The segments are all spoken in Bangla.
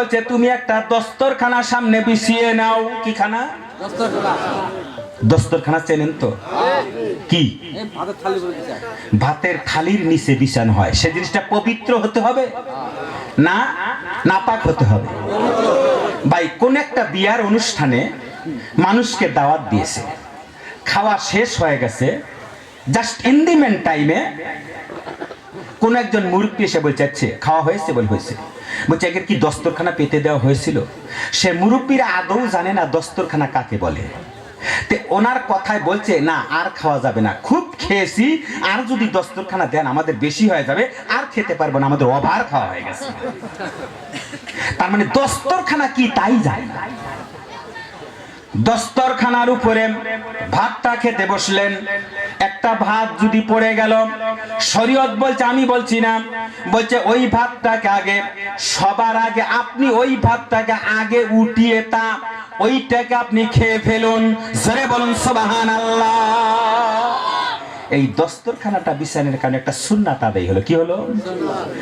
বলছে তুমি একটা দস্তরখানা সামনে বিছিয়ে নাও। কি খানা? দস্তরখানা। চেনেন তো? কি? ভাতের থালির নিচে বিছানো হয়। সে জিনিসটা পবিত্র হতে হবে না নাপাক হতে হবে? ভাই কোন একটা বিয়ার অনুষ্ঠানে মানুষকে দাওয়াত দিয়েছে। খাওয়া শেষ হয়ে গেছে। জাস্ট ইন দি মেন টাইমে কোন একজন মুরব্বী এসে বলছে "আচ্ছা, খাওয়া হয়েছে বলে হয়েছে। বলছে একের কি দস্তরখানা পেতে দেওয়া হয়েছিল? সে মুরব্বীরা আদৌ জানে না দস্তরখানা কাকে বলে। তে ওনার কথায় বলছে না আর খাওয়া যাবে না। খুব খেয়েছি আর যদি দস্তরখানা দেন আমাদের বেশি হয়ে যাবে আর খেতে পারব না আমাদের অভার খাওয়া হয়ে গেছে। তার মানে দস্তরখানা কি তাই যায় না। দস্তরখানার উপরে ভাতটা খেতে বসলেন। একটা ভাত যদি পড়ে গেল, শরীয়ত বলছে, আমি বলছি না, বলছে, ওই ভাতটাকে আগে, সবার আগে, আপনি ওই ভাতটাকে আগে উঠিয়ে তা, ওইটাকে আপনি খেয়ে ফেলুন। জোরে বলুন সোবাহান আল্লাহ এই দস্তরখানাটা বিছানের কারণে একটা সুন্নাত আদায় হলো। কি হলো?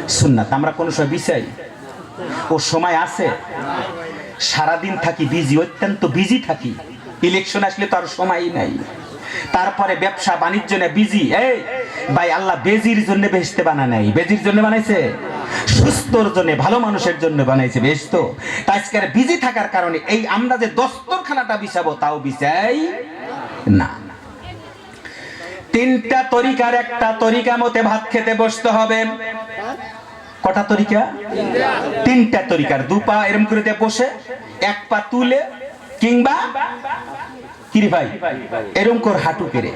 সুন্নাত। আমরা কোন সময় বিছাই ও সময় আছে? সারাদিন থাকি বিজি অত্যন্ত বিজি থাকি। ইলেকশন আসলে তো আর সময়ই নাই। তারপরে ব্যবসা, বাণিজ্য নিয়ে বিজি এই, ভাই, আল্লাহ বেজির জন্য বেহেস্তে বানা নাই। বেজির জন্য বানাইছে? সুস্থর জন্য, ভালো মানুষের জন্য বানাইছে, বেশ তো। তাই আজকের বিজি থাকার কারণে এই আমরা যে দস্তরখানাটা বিছাবো, তাও বিছাই না। তিনটা তরিকার একটা তরিকা মতে ভাত খেতে বসতে হবে। কটা তরিকা? তিনটা তরিকার। দু পা এরম করে দিয়ে বসে, এক পা তুলে, কিংবা কিরে ভাই? এরম কর হাঁটু কেড়ে।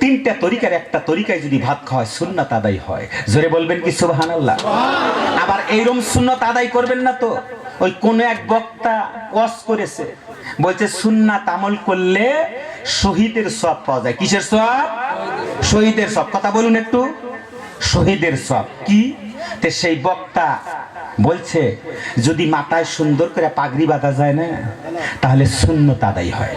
তিনটা তরিকার একটা তরিকায় যদি ভাত খাওয়ায়, সুন্নাত আদায় হয়। জোরে বলবেন কি সুবাহান আল্লাহ আবার এইরকম সুন্নত আদায় করবেন না তো? ওই কোন এক বক্তা ওয়াজ করেছে। বলছে, সুন্নাত আমল করলে শহীদের সব পাওয়া যায়। কিসের সব শহীদের সব কথা বলুন একটু। শহীদের সব কি? তে সেই বক্তা বলছে, যদি মাথায় সুন্দর করে পাগড়ি বাঁধা যায় না, তাহলে শূন্যত আদায় হয়।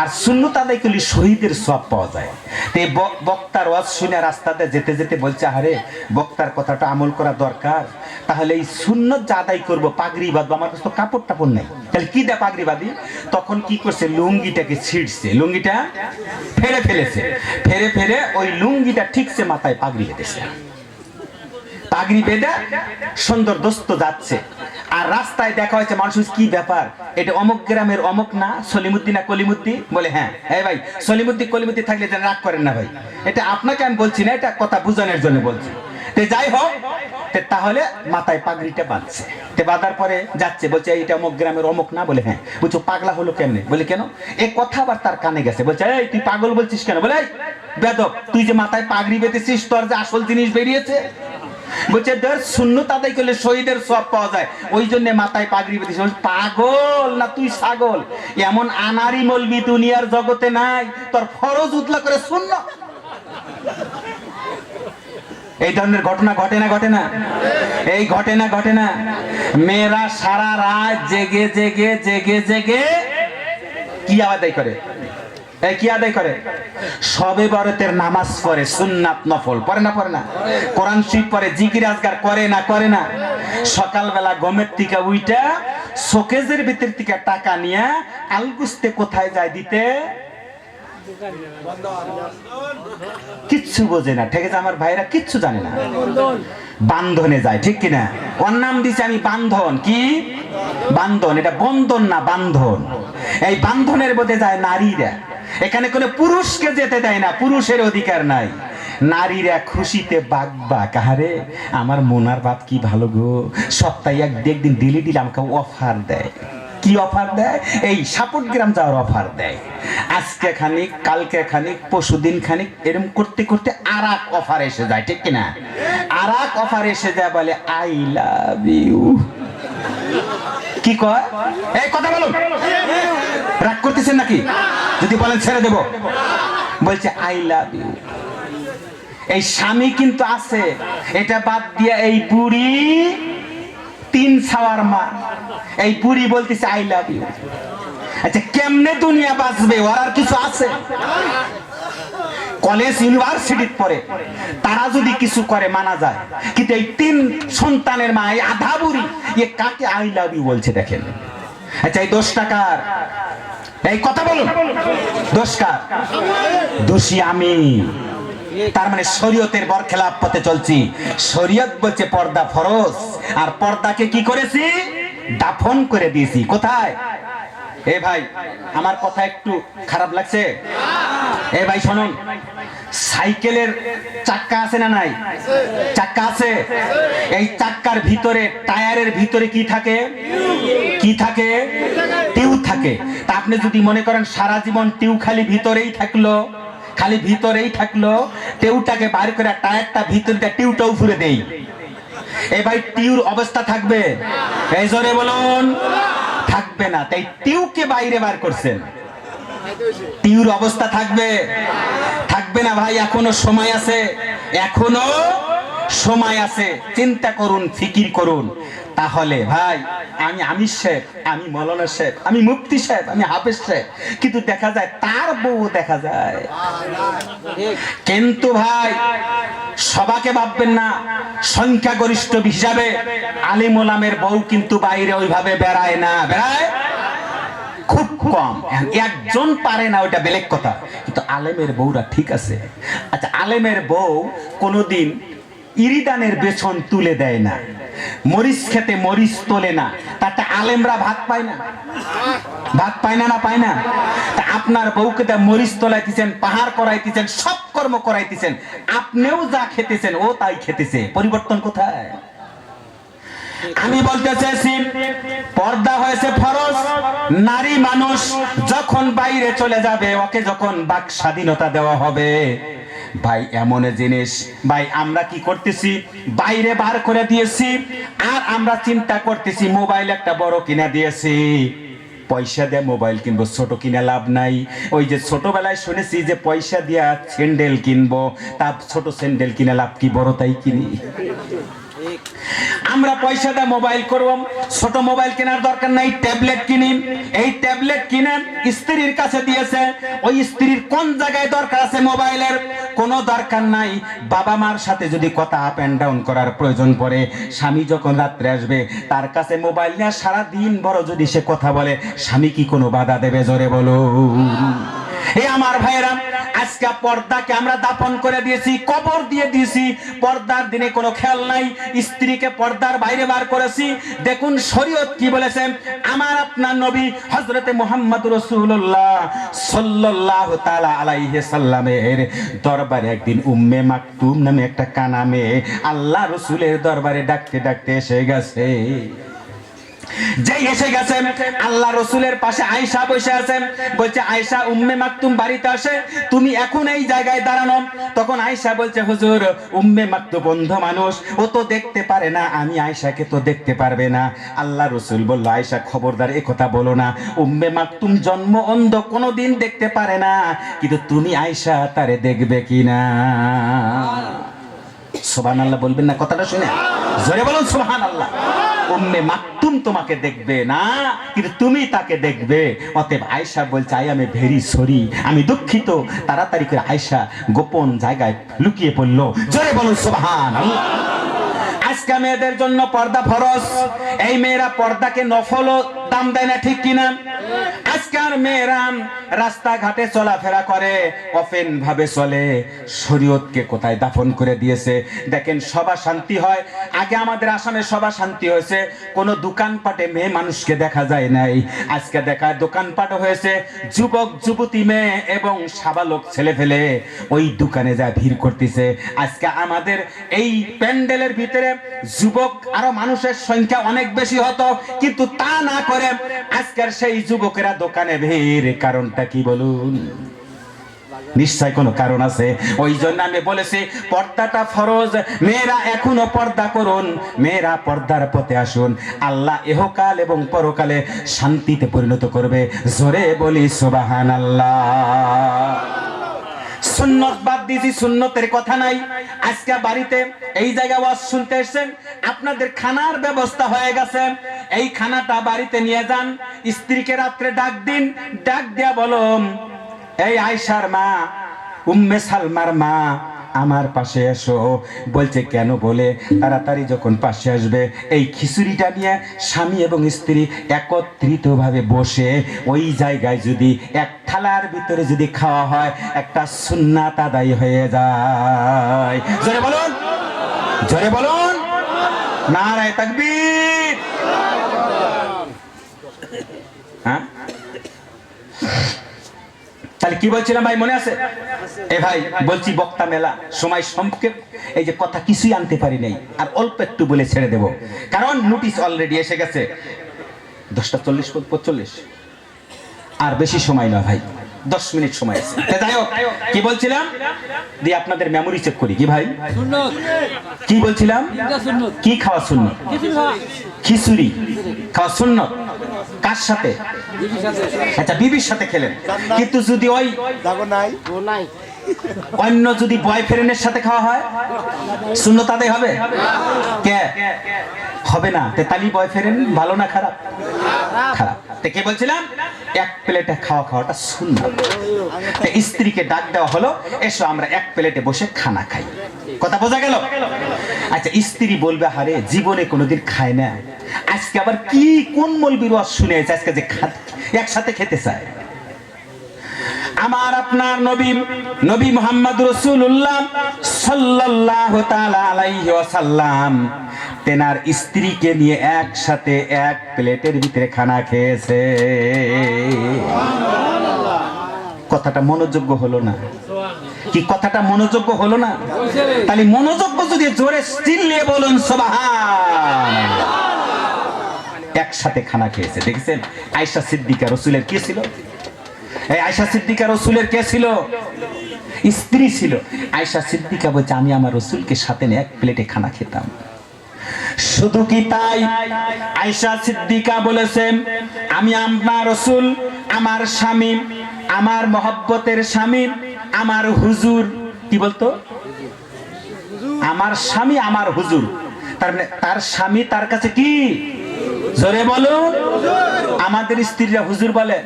আর শূন্যত আদায় করলে শহীদের সব পাওয়া যায়। তে বক্তার ওয়াজ শুনে রাস্তাতে যেতে যেতে বলছে আরে বক্তার কথাটা আমল করা দরকার। তাহলে এই সুন্নত যা আদায় করব, পাগড়ি বাঁধবো, আমার কাছে তো কাপড় টাপড় নেই। তাহলে কি দেয় পাগড়ি বাঁধি? তখন কি করছে, লুঙ্গিটাকে ছিঁড়ছে। লুঙ্গিটা ফেরে ফেলেছে। ফেরে ফেরে ওই লুঙ্গিটা ঠিকছে মাথায় পাগড়ি বেঁধেছে। পাগড়ি বেঁধে সুন্দর দোস্ত যাচ্ছে। আর রাস্তায় দেখা হয়েছে মানুষ কি ব্যাপার? এটা অমুক গ্রামের অমুক না? সলিমুদ্দি না কলিমুদ্দি? বলে হ্যাঁ। হ্যাঁ ভাই সলিমুদ্দি কলিমুদ্দি থাকলে যেন রাগ করেন না ভাই। এটা আপনাকে আমি বলছি না, এটা কথা বুঝানোর জন্য বলছি। তে যাই হোক তাহলে মাথায় পাগড়িটা বাঁধছে। তে বাঁধার পরে যাচ্ছে, বলছে এইটা অমুক গ্রামের অমুক না? বলে হ্যাঁ। বলছো পাগলা হলো কেমনে? বলে কেন? এ কথা আবার তার কানে গেছে। বলছে, এই, তুই পাগল বলছিস কেন? বলে বেদক তুই যে মাথায় পাগড়ি বেঁধেছিস, তোর যে আসল জিনিস বেরিয়েছে বলছে, ধর শূন্য তাদের করলে শহীদের সব পাওয়া যায়। ওই জন্য মাথায় পাগড়ি বেঁধেছে পাগল না তুই ছাগল? এমন আনারি মলবি দুনিয়ার জগতে নাই, তোর ফরজ উতলা করে শূন্য। এই ধরনের ঘটনা ঘটে না ঘটে না? এই ঘটে না ঘটে না? মেয়েরা সারা রাত জেগে জেগে জেগে জেগে কি আদায় করে? কি আদায় করে? সবে বরতের নামাজ পড়ে, সুন্নাত নফল। পড়ে না পড়ে না? কোরআন শরীফ পড়ে, জিকির, আজগার করে না করে না? সকালবেলা গমের থেকে উইটা, শোকেজের ভিতর থেকে টাকা নিয়ে আলগুস্তে কোথায় যায় দিতে? কিচ্ছু বোঝে না। ঠিক আছে আমার ভাইরা, কিচ্ছু জানে না। বান্ধনে যায়, ঠিক কিনা? ওর নাম দিছে আমি বান্ধন। কি? বান্ধন। এটা বন্ধন না বান্ধন। এই বান্ধনের বোধে যায় নারীরা। এখানে কোনো পুরুষকে যেতে দেয় না, পুরুষের অধিকার নাই। নারীরা খুশিতে বাগবা কাহারে, আমার মোনার বাপ কি ভালো গো? সপ্তাহে এক একদিন দিলি দিলে আমাকে অফার দেয়। কি অফার দেয়? এই সাপোর্ট গ্রাম যাওয়ার অফার দেয়। আজকে খানিক, কালকে খানিক পরশুদিন খানিক, এরম করতে করতে আর এক অফার এসে যায়, ঠিক কিনা? আর এক অফার এসে যায় বলে, আই লাভ ইউ। কি কয়? এই, কথা বলুন। রাগ করতেছেন নাকি? যদি বলেন ছেড়ে দেব। বলছে আই লাভ ইউ এই স্বামী কিন্তু আছে। এটা বাদ দিয়ে এই বুড়ি তিন ছাওয়ার মা। এই বুড়ি বলতেছে আই লাভ ইউ আচ্ছা কেমনে দুনিয়া বাঁচবে? ওর আর কিছু আছে? কলেজ, ইউনিভার্সিটির পরে তারা যদি কিছু করে, মানা যায়। কিন্তু এই তিন সন্তানের মা, এই আধা বুড়ি, এ কাকে আই লাভ ইউ বলছে দেখেন? আচ্ছা এই দোষ টাকার এই, কথা বলুন। দোষ কার দোষী আমি। তার মানে শরীয়তের বরখেলাপ পথে চলছি। শরীয়ত বলছে পর্দা ফরজ। আর পর্দাকে কি করেছি? দাফন করে দিয়েছি। কোথায়? এ ভাই, আমার কথা একটু খারাপ লাগছে? এ ভাই, শুনুন। সাইকেলের চাক্কা আছে না নাই? চাক্কা আছে? এই চাক্কার ভিতরে, টায়ারের ভিতরে কি থাকে? কি থাকে? থাকে। তা আপনি যদি মনে করেন সারা জীবন টিউ খালি ভিতরেই থাকল, খালি ভিতরেই থাকল, টিউটাকে বার করে টায়ারটা ভিতরে দিয়ে টিউটাও ফুরে দেই। এ ভাই টিউর অবস্থা থাকবে? এই জোরে বলুন। থাকবে না। তাই টিউকে বাইরে বার করছেন। টিউর অবস্থা থাকবে? থাকবে না ভাই, এখনও সময় আছে। এখনও সময় আছে, চিন্তা করুন, ফিকির করুন। তাহলে ভাই, আমি আমির শেখ, আমি মৌলানা শেখ, আমি মুফতি সাহেব আমি হাফেজ শেখ। কিন্তু দেখা যায় তার বউ দেখা যায়। কিন্তু ভাই, সবাকে ভাববেন না, সংখ্যাগরিষ্ঠ হিসাবে আলিম ওলামের বউ কিন্তু বাইরে ওইভাবে বেড়ায় না। বেড়ায়? খুব কম। একজন পারে না ওটা বেলেগ কথা। কিন্তু আলেমের বউরা ঠিক আছে। আচ্ছা আলেমের বউ কোনোদিন ইরিদানের বেছন তুলে দেয় না। মরিচ খেতে মরিচ তোলে না। তাতে আলেমরা ভাত পায় না। ভাত পায় না না পায় না। তা আপনার বউকে তা মরিচ তোলাইতেছেন, পাহাড় করাইতেছেন, সব কর্ম করাইতেছেন। আপনিও যা খেতেছেন, ও তাই খেতেছে। পরিবর্তন কোথায়? আমি বলতে চাইছি, পর্দা হয়েছে ফরজ, নারী মানুষ যখন বাইরে চলে যাবে, ওকে যখন বাক স্বাধীনতা দেওয়া হবে। ভাই, এমন জিনিস। ভাই, আমরা কি করতেছি? বাইরে বার করে দিয়েছি, আর আমরা চিন্তা করতেছি মোবাইল একটা বড় কিনা দিয়েছি। পয়সা দিয়ে মোবাইল কিনবো, ছোট কিনে লাভ নাই। ওই যে ছোটবেলায় শুনেছি যে পয়সা দিয়া স্যান্ডেল কিনবো, তা ছোট স্যান্ডেল কিনে লাভ কি বড় তাই কিনি? আমরা পয়সা দিয়ে মোবাইল করব ছোট মোবাইল কেনার দরকার নাই, ট্যাবলেট কিনি। এই ট্যাবলেট কিনে স্ত্রীর কাছে দিয়েছে, ওই স্ত্রীর কোন জায়গায় দরকার আছে মোবাইলের? কোনো দরকার নাই। বাবা মার সাথে যদি কথা আপ অ্যান্ড ডাউন করার প্রয়োজন পড়ে, স্বামী যখন রাত্রে আসবে, তার কাছে মোবাইল নিয়ে সারা দিন বড় যদি সে কথা বলে, স্বামী কি কোনো বাধা দেবে জোরে বলো আমার ভাইয়েরা, আজকে পর্দাকে আমরা দাফন করে দিয়েছি, কবর দিয়ে দিয়েছি। পর্দার দিনে কোনো খেয়াল নাই, স্ত্রীকে পর্দার বাইরে বার করেছি। দেখুন শরীয়ত কি বলেছে, আমার আপনার নবী হজরতে মোহাম্মদ রসুল্লাহ সাল্লাহ তালা আলাইহে সাল্লামের দরবারে একদিন উম্মে মাকতুম নামে একটা কানামে আল্লাহ রসুলের দরবারে ডাকতে ডাকতে এসে গেছে। যেই এসে গেছেন আল্লাহ রসুলের পাশে আয়সা বসে আছেন বলছে আয়সা উম্মে মাকতুম বাড়িতে আসে তুমি এখন এই জায়গায় দাঁড়ানো। তখন আয়সা বলছে হুজুর উম্মে মাকতু বন্ধ মানুষ ও তো দেখতে পারে না আমি আয়সাকে তো দেখতে পারবে না। আল্লাহ রসুল বলল আয়সা খবরদার এ কথা বলো না উম্মে মাকতুম জন্ম অন্ধ কোনো দিন দেখতে পারে না কিন্তু তুমি আয়সা তারে দেখবে কিনা সোহান আল্লাহ বলবেন না কথাটা শুনে জোরে বলুন সোহান আল্লাহ উম্মে মাকতুম তোমাকে দেখবে না, কিন্তু তুমি তাকে দেখবে। অতএব আয়সা বলছে আই আমি ভেরি সরি আমি দুঃখিত। তাড়াতাড়ি করে আয়সা গোপন জায়গায় লুকিয়ে পড়ল। জোরে বলুন সোহান আজকে মেয়েদের জন্য পর্দা ফরজ। এই মেয়েরা পর্দাকে নফল দাম দেয় না, ঠিক কিনা? আজকাল মেয়েরা রাস্তাঘাটে চলাফেরা করে অফেন ভাবে চলে। শরীয়তকে কোথায় দাফন করে দিয়েছে? দেখেন, সভা শান্তি হয়। আগে আমাদের আসামে সভা শান্তি হয়েছে। কোন দোকানপাটে মেয়ে মানুষকে দেখা যায় নাই। আজকে দেখা দোকানপাট হয়েছে। যুবক, যুবতী মেয়ে এবং সাবালক ছেলে ফেলে ওই দোকানে যা ভিড় করতেছে। আজকে আমাদের এই প্যান্ডেলের ভিতরে যুবক আরও মানুষের সংখ্যা অনেক বেশি হতো। কিন্তু তা না করে আজকের সেই যুবকেরা দোকানে ভিড় কারণটা কি বলুন? নিশ্চয় কোনো কারণ আছে। ওই জন্য আমি বলেছি, পর্দাটা ফরজ, মেয়েরা এখনও পর্দা করুন, মেয়েরা পর্দার পথে আসুন। আল্লাহ এহকাল এবং পরকালে শান্তিতে পরিণত করবে। জোরে বলি সুবাহান আল্লাহ সুন্নত বাদ দিয়েছি, সুন্নতের কথা নাই। আজকে বাড়িতে এই জায়গা ওয়াজ শুনতে এসেছেন। আপনাদের খানার ব্যবস্থা হয়ে গেছে। এই খানাটা বাড়িতে নিয়ে যান। স্ত্রীকে রাত্রে ডাক দিন, ডাক দিয়া বলো এই আয়সার মা, উম্মে সালমার মা, আমার পাশে এসো। বলছে, কেন? বলে, তাড়াতাড়ি যখন পাশে আসবে, এই খিচুড়িটা নিয়ে স্বামী এবং স্ত্রী একত্রিতভাবে বসে, ওই জায়গায় যদি এক থালার ভিতরে যদি খাওয়া হয়, একটা সুন্নাত আদায় হয়ে যায়। জোরে বলুন জোরে বলুন। নারায় তাকবীর হ্যাঁ তাহলে কি বলছিলাম ভাই মনে আছে? এ ভাই বলছি বক্তা মেলা সময় সংক্ষেপ এই যে কথা কিছুই আনতে পারি নাই আর অল্প একটু বলে ছেড়ে দেব। কারণ নোটিশ অলরেডি এসে গেছে। দশটা চল্লিশ পঁচল্লিশ। আর বেশি সময় না ভাই দশ মিনিট সময় আছে। যাই হোক কি বলছিলাম? দিয়ে আপনাদের মেমোরি চেক করি কি ভাই? কি বলছিলাম? কি খাওয়া শূন্য খিচুড়ি খাওয়া শূন্য কার সাথে? আচ্ছা বিবির সাথে খেলেন। কিন্তু যদি ওই নাই। অন্য যদি বয়ফ্রেন্ডের সাথে খাওয়া হয় শূন্য তাদের হবে? কে? হবে না। তেতালি বয়ফ্রেন্ড ভালো না খারাপ? খারাপ। কে বলছিলাম? এক প্লেটে খাওয়া খাওয়াটা শূন্য স্ত্রীকে ডাক দেওয়া হলো এসো আমরা এক প্লেটে বসে খানা খাই। কথা বোঝা গেল? আচ্ছা স্ত্রী বলবে হারে জীবনে কোনোদিন খায় না। আজকে আবার কি কোন মলবির ওয়াজ শুনেছে আজকে যে একসাথে খেতে চায়। আমার আপনার নবী নবী মোহাম্মদ রসুল্লাহ সাল্লাল্লাহু তাআলা তেনার স্ত্রীকে নিয়ে একসাথে এক প্লেটের ভিতরে খানা খেয়েছে। কথাটা মনোযোগ্য হলো না। কি কথাটা মনোযোগ্য হলো না? তাহলে মনোযোগ্য যদি জোরে স্টিল নিয়ে বলুন, সুবহান। একসাথে খানা খেয়েছে, দেখেছেন? আয়েশা সিদ্দিকা রসুলের কে ছিল? এই আয়সা সিদ্দিকা রসুলের কে ছিল? স্ত্রী ছিল। আয়সা সিদ্দিকা বলছে, আমি আমার রসুলকে সাথে নিয়ে এক প্লেটে খানা খেতাম। শুধু কি তাই? আয়সা সিদ্দিকা বলেছেন, আমি আমার রসুল, আমার স্বামী, আমার মহব্বতের স্বামী, আমার হুজুর। কি বলতো? আমার স্বামী, আমার হুজুর। তার মানে তার স্বামী তার কাছে কি? জোরে বলুন। আমাদের স্ত্রীরা হুজুর বলে,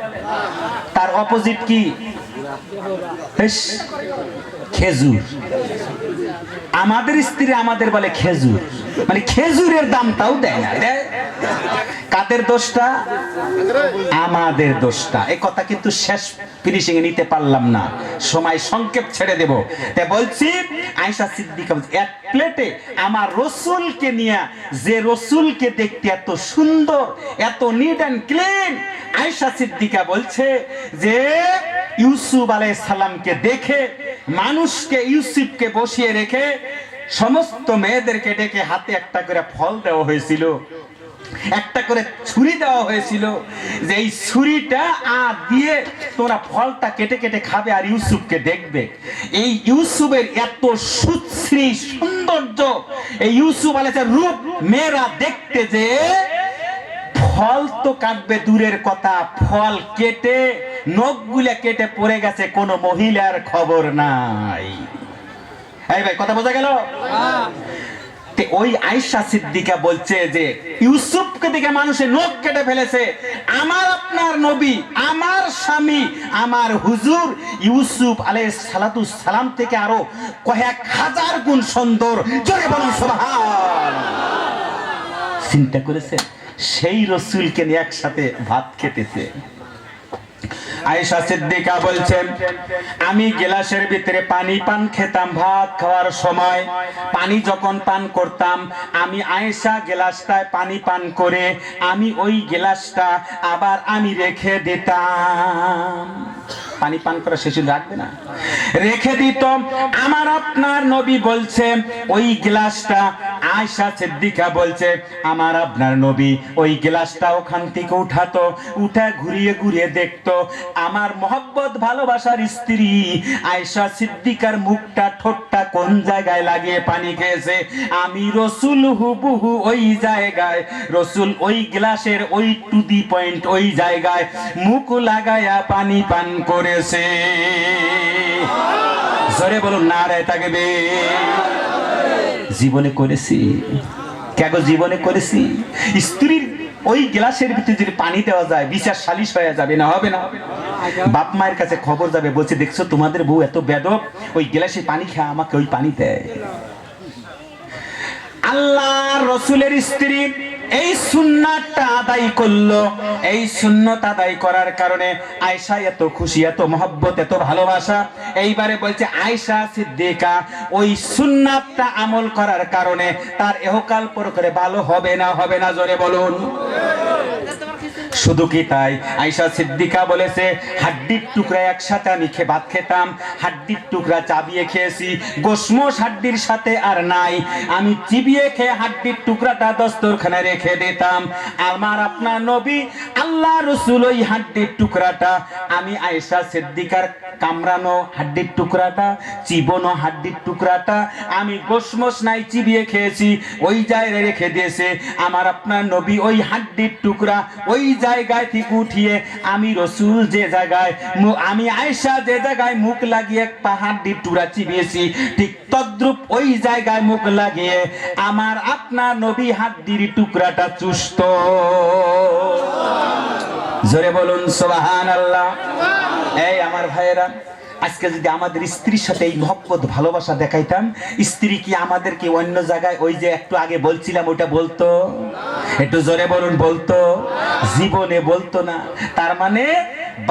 তার অপোজিট কি? খেজুর। আমাদের স্ত্রী আমাদের বলে খেজুর। মানে খেজুরের দামটাও দেয় না? কাদের দোষটা? আমাদের দোষটা। এই কথা কিন্তু শেষ ফিনিশিং এ নিতে পারলাম না। সময় সংক্ষেপ ছেড়ে দেব। তাই বলছি আয়সা সিদ্দিকা এক প্লেটে আমার রসুলকে নিয়ে যে রসুলকে দেখতে এত সুন্দর, এত neat and clean Ayesha Siddiqua বলছে যে ইউসুফ আলাই সালামকে দেখে, মানুষকে ইউসুফকে বসিয়ে রেখে সমস্ত মেয়েদেরকে ডেকে হাতে একটা করে ফল দেওয়া হয়েছিল। একটা করে ছুরি দেওয়া হয়েছিল যে এই ছুরিটা আ দিয়ে তোমরা ফলটা কেটে কেটে খাবে আর ইউসুফকে দেখবে। এই ইউসুফের এত সুশ্রী সৌন্দর্য, এই ইউসুফ আলাইহিস রূপ মেয়েরা দেখতে যে ফল তো কাটবে দূরের কথা, ফল কেটে নখগুলা কেটে পড়ে গেছে, কোনো মহিলার খবর নাই। এই ভাই, কথা বোঝা গেল? ওই সিদ্দিকা বলছে যে, ইউসুফকে দেখে মানুষের নখ কেটে ফেলেছে। আমার আপনার নবী, আমার স্বামী, আমার হুজুর ইউসুফ আলাইহিস সালাতু সালাম থেকে আরও কয়েক হাজার গুণ সুন্দর। জোরে বলুন, সুবহান। চিন্তা সেই রসুলকে নিয়ে একসাথে ভাত খেতেছে। আয়েশা সিদ্দিকা বলছেন, আমি গেলাসের ভিতরে পানি পান খেতাম, ভাত খাওয়ার সময় পানি যখন পান করতাম, আমি আয়েশা গেলাসটায় পানি পান করে আমি ওই গ্লাসটা আবার আমি রেখে দিতাম। পানি পান করা শেষে রাখবে না। রেখে দিত আমার আপনার নবী বলছে ওই গ্লাসটা আয়সা সিদ্দিকা বলছে, আমার আপনার নবী ওই গ্লাসটা ওখান থেকে উঠাতো, উঠে ঘুরিয়ে ঘুরিয়ে দেখতো। আমার মহব্বত ভালোবাসার স্ত্রী আয়সা সিদ্দিকার মুখটা, ঠোঁটটা কোন জায়গায় লাগিয়ে পানি খেয়েছে? আমি রসুল হুবুহু ওই জায়গায়, রসুল ওই গ্লাসের ওই টু দি পয়েন্ট ওই জায়গায় মুখ লাগায়া পানি পান করেছে। জোরে বলুন, না রে থাকবে জীবনে করেছি। কেন জীবনে করেছি? স্ত্রীর ওই গ্লাসের ভিতরে যদি পানি দেওয়া যায়, বিচার সালিশ হয়ে যাবে না, হবে না? বাপ মায়ের কাছে খবর যাবে, বলছে, দেখছ, তোমাদের বউ এত বেদক ওই গ্লাসে পানি খেয়ে আমাকে ওই পানি দেয়। আল্লাহ রসুলের স্ত্রী এই সুন্নাতটা আদায় করল। এই সুন্নত আদায় করার কারণে আয়সা এত খুশি, এত মহব্বত, এত ভালোবাসা। এইবারে বলছে আয়সা সিদ্দিকা, ওই সুন্নাতটা আমল করার কারণে তার এহকাল পর করে ভালো হবে না হবে না, জোরে বলুন। শুধু কি তাই? আয়সা সিদ্দিকা বলেছে, হাড্ডির টুকরা একসাথে আমি খেয়ে ভাত খেতাম, হাড্ডির টুকরা চাবিয়ে খেয়েছি গোসমোস হাড্ডির সাথে আর নাই। আমি চিবিয়ে খেয়ে হাড্ডির টুকরাটা দস্তরখানে রেখে দিতাম। আমার আপনার নবী, আল্লাহ রসুল ওই হাড্ডির টুকরাটা আমি আয়সা সিদ্দিকার কামড়ানো হাড্ডির টুকরাটা, চিবনো হাড্ডির টুকরাটা, আমি গোসমোস নাই চিবিয়ে খেয়েছি, ওই জায়গায় রেখে দিয়েছে। আমার আপনার নবী ওই হাড্ডির টুকরা ওই জায়গায় থেকে উঠিয়ে আমি রসুল যে জায়গায় আমি আয়সা যে জায়গায় মুখ লাগিয়ে পাহাড়ির টুকরা চিবিয়েছি, ঠিক তদ্রুপ ওই জায়গায় মুখ লাগিয়ে আমার আপনার নবী হাড্ডির টুকরাটা চুষ্ট জোরে বলুন সোবাহান আল্লাহ এই আমার ভাইয়েরা, আজকে যদি আমাদের স্ত্রীর সাথে এই মহব্বত, ভালোবাসা দেখাইতাম, স্ত্রী কি আমাদেরকে অন্য জায়গায় ওই যে একটু আগে বলছিলাম, ওটা বলতো? একটু জোরে বলুন, বলতো? জীবনে বলতো না। তার মানে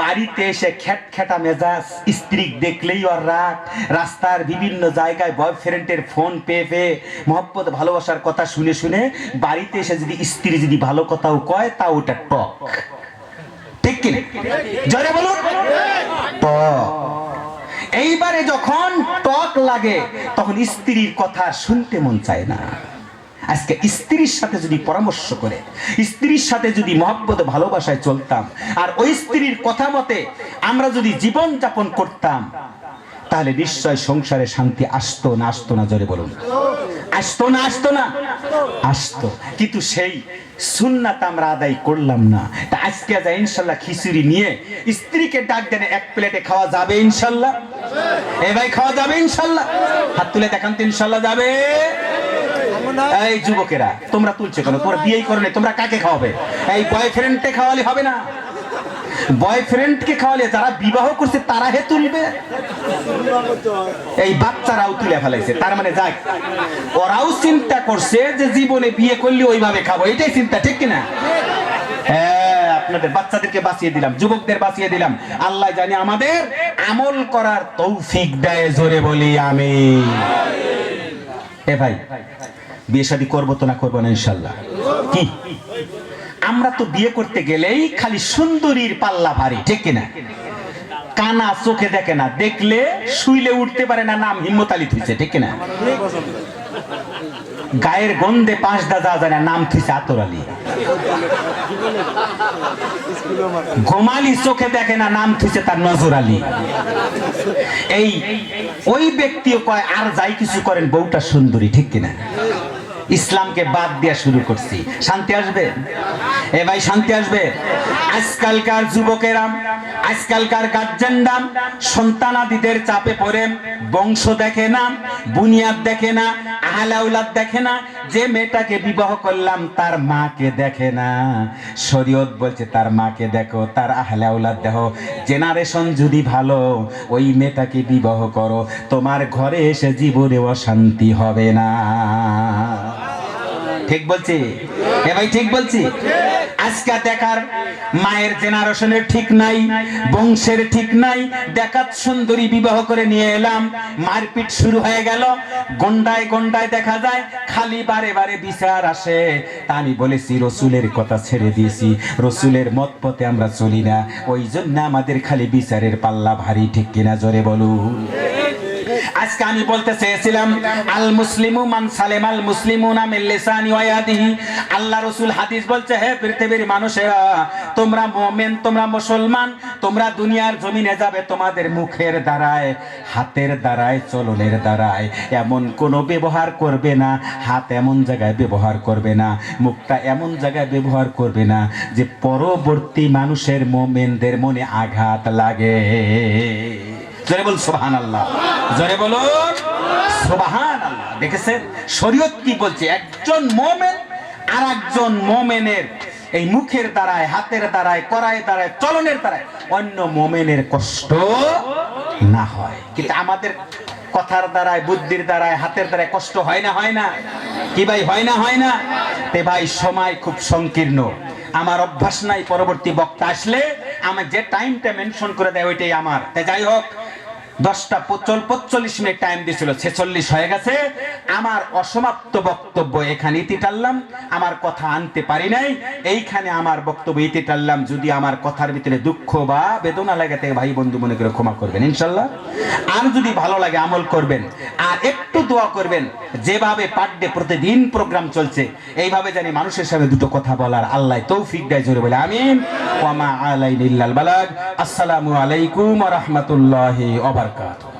বাড়িতে এসে খ্যাট খ্যাটা মেজাজ, স্ত্রী দেখলেই ওর রাগ। রাস্তার বিভিন্ন জায়গায় বয়ফ্রেন্ডের ফোন পেয়ে পেয়ে মহব্বত, ভালোবাসার কথা শুনে শুনে বাড়িতে এসে যদি স্ত্রী যদি ভালো কথাও কয় তা ওটা টক। জোরে বলুন। এইবারে যখন টক লাগে, তখন স্ত্রীর কথা শুনতে মন চায় না। আজকে স্ত্রীর সাথে যদি পরামর্শ করে, স্ত্রীর সাথে যদি মহব্বত, ভালোবাসায় চলতাম, আর ওই স্ত্রীর কথা মতে আমরা যদি জীবন যাপন করতাম, তাহলে নিশ্চয় সংসারে শান্তি আসতো না আসতো না, জোরে বলুন। আসতো না আসতো না। আসতো। কিন্তু সেই সুন্নাত আমরা আদায় করলাম না। তা আজকে যা ইনশাল্লাহ খিচুড়ি নিয়ে স্ত্রীকে ডাক দেন, এক প্লেটে খাওয়া যাবে ইনশাল্লাহ? এ ভাই, খাওয়া যাবে ইনশাল্লাহ? হাত তুলে দেখান তো ইনশাল্লাহ যাবে? এই যুবকেরা, তোমরা তুলছো কেন? তোমরা বিয়েই করো তোমরা কাকে খাওয়াবে? এই বয়ফ্রেন্ডকে খাওয়ালে হবে না। বয়ফ্রেন্ডকে খাওয়ালে, যারা বিবাহ করছে, তারা হে তুলবে। এই বাচ্চারাও তুলে ফেলাইছে, তার মানে যাক, ওরাও চিন্তা করছে যে জীবনে বিয়ে করলে ওইভাবে খাব, এটাই চিন্তা, ঠিক কিনা? হ্যাঁ আপনাদের বাচ্চাদেরকে বাঁচিয়ে দিলাম, যুবকদের বাঁচিয়ে দিলাম। আল্লাহ জানি আমাদের আমল করার তৌফিক দেয়, জোরে বলি আমি এ ভাই, বিয়ে শাদী করব তো না করব না, ইনশাল্লাহ? কি? আমরা তো বিয়ে করতে গেলেই খালি সুন্দরীর পাল্লা ভারী, ঠিক কিনা? কানা চোখে দেখে না, দেখলে শুইলে উঠতে পারে না, নাম হিম্মত আলী থুইছে ঠিক কিনা? গায়ের গন্ধে পাঁচ দাদা যায় নাম থুইছে আতর আলী। ঘুমালি চোখে দেখে না, নাম থুইছে তার নজর আলী। এই, ওই ব্যক্তিও কয়, আর যাই কিছু করেন, বউটা সুন্দরী, ঠিক কিনা? ইসলামকে বাদ দেওয়া শুরু করছি। শান্তি আসবে? এ ভাই, শান্তি আসবে? আজকালকার যুবকেরা আজকালকার গার্জেনরা সন্তানাদিদের চাপে পড়ে, বংশ দেখে না, বুনিয়াদ দেখে না, আহলাউলাদ দেখে না, যে মেয়েটাকে বিবাহ করলাম, তার মাকে দেখে না। শরীয়ত বলছে, তার মাকে দেখো, তার আহলাউলাদ দেখো। জেনারেশন যদি ভালো, ওই মেয়েটাকে বিবাহ করো। তোমার ঘরে এসে জীবনে অশান্তি হবে না। ঠিক বলছি? এ ভাই ঠিক বলছি? আজকে দেখার মায়ের জেনারেশনের ঠিক নাই, বংশের ঠিক নাই, দেখাত সুন্দরী বিবাহ করে নিয়ে এলাম, মারপিট শুরু হয়ে গেল, গন্ডায় গন্ডায় দেখা যায়, খালি বারে বারে বিচার আসে। তা আমি বলেছি, রসুলের কথা ছেড়ে দিয়েছি, রসুলের মত পথে আমরা চলি না, ওই জন্য আমাদের খালি বিচারের পাল্লা ভারী, ঠিক কিনা জোরে বলুন। আজকে আমি বলতে চেয়েছিলাম আল মুসলিমু মান সালেম আল মুসলিমুনা মিন লিসানি ওয়া ইয়াদিহি। আল্লাহ রাসূল হাদিস বলছে, হে পৃথিবীর মানুষেরা, তোমরা মুমিন, তোমরা মুসলমান, তোমরা দুনিয়ার জমিনে যাবে তোমাদের মুখের দ্বারায়, হাতের দ্বারায়, চলনের দ্বারায়। এমন কোনো ব্যবহার করবে না, হাত এমন জায়গায় ব্যবহার করবে না, মুখটা এমন জায়গায় ব্যবহার করবে না যে পরবর্তী মানুষের মোমেনদের মনে আঘাত লাগে। জোরে বল সোবাহান আল্লাহ জোরে বলুন সোবাহান আল্লাহ দেখেছেন? শরীয়ত কি বলছে? একজন মোমেন আর একজন মোমেনের এই মুখের দ্বারায়, হাতের দ্বারায়, করায় দ্বারায়, চলনের দ্বারায় অন্য মোমেনের কষ্ট না হয়। কিন্তু আমাদের কথার দ্বারায়, বুদ্ধির দ্বারায়, হাতের দ্বারায় কষ্ট হয় না হয় না? কি ভাই, হয় না হয় না? তে ভাই, সময় খুব সংকীর্ণ। আমার অভ্যাস নাই, পরবর্তী বক্তা আসলে আমার যে টাইমটা মেনশন করে দেয়, ওইটাই আমার। তাই যাই হোক দশটা পচল পঁচল্লিশ মিনিট টাইম দিয়েছিল ছেচল্লিশ হয়ে গেছে। আমার অসমাপ্ত বক্তব্য এখানে ইতি টানলাম, আমার কথা আনতে পারি নাই। এইখানে আমার বক্তব্য ইতি টানলাম, যদি আমার কথার ভিতরে দুঃখ বা বেদনা লাগে তাই ভাই বন্ধু মনে করে ক্ষমা করবেন, ইনশাল্লাহ। আর যদি ভালো লাগে, আমল করবেন। আর একটু দোয়া করবেন, যেভাবে পার ডে প্রতিদিন প্রোগ্রাম চলছে, এইভাবে জানি মানুষের সাথে দুটো কথা বলার আল্লাহ তৌফিক দেয় জোরে বলে, আমিন। আলাইনিল্লাল বালাগ। আসসালামু আলাইকুম ওয়া রাহমাতুল্লাহি ওয়া marcado.